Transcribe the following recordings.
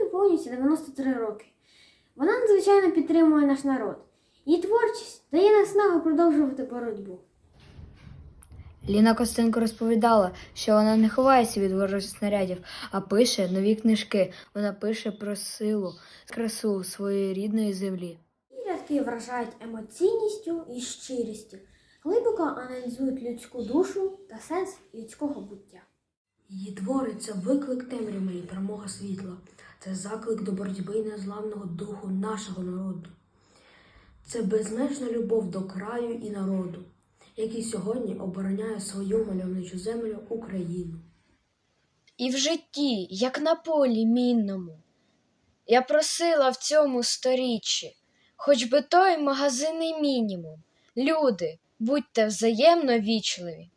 виповнюється 93 роки. Вона надзвичайно підтримує наш народ. Її творчість дає наснагу продовжувати боротьбу. Ліна Костенко розповідала, що вона не ховається від ворожих снарядів, а пише нові книжки. Вона пише про силу, красу своєї рідної землі. Ці рядки вражають емоційністю і щирістю, глибоко аналізують людську душу та сенс людського буття. Її твори це виклик темряви і перемога світла. Це заклик до боротьби незламного духу нашого народу. Це безмежна любов до краю і народу, який сьогодні обороняє свою мальовничу землю Україну. І в житті, як на полі мінному. Я просила в цьому сторіччі, хоч би той магазинний мінімум. Люди, будьте взаємно вічливі.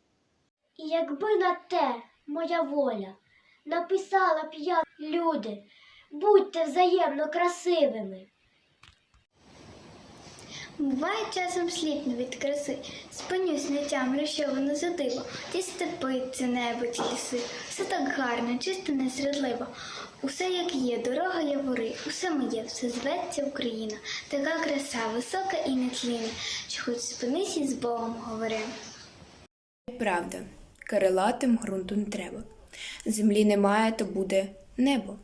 І якби на те моя воля написала б я, люди, будьте взаємно красивими. Буває часом сліпну від краси, спинюсь не тямлю, що воно за диво. Ті степи, це небо, ті ліси, все так гарно, чисто незрадливо. Усе як є, дорога явори, усе моє, все зветься Україна. Така краса, висока і нетлінна, що хоч спинись і з Богом говори. Правда, крилатим ґрунту не треба. Землі немає, то буде небо.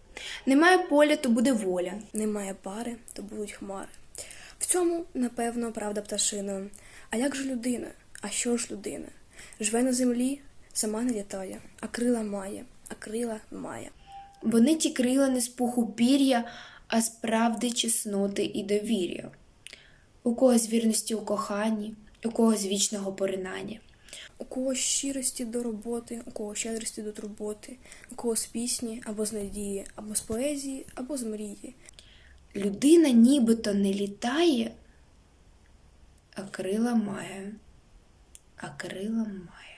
Немає поля, то буде воля. Немає пари, то будуть хмари. В цьому, напевно, правда пташина. А як ж людина? А що ж людина? Живе на землі, сама не літає, а крила має, а крила має. Вони ті крила не з пуху пір'я, а з правди, чесноти і довір'я. У когось вірності у коханні, у когось вічного поринання. У когось щирості до роботи, у кого щедрості до турботи, у когось пісні або з надії, або з поезії, або з мрії. Людина нібито не літає, а крила має, а крила має.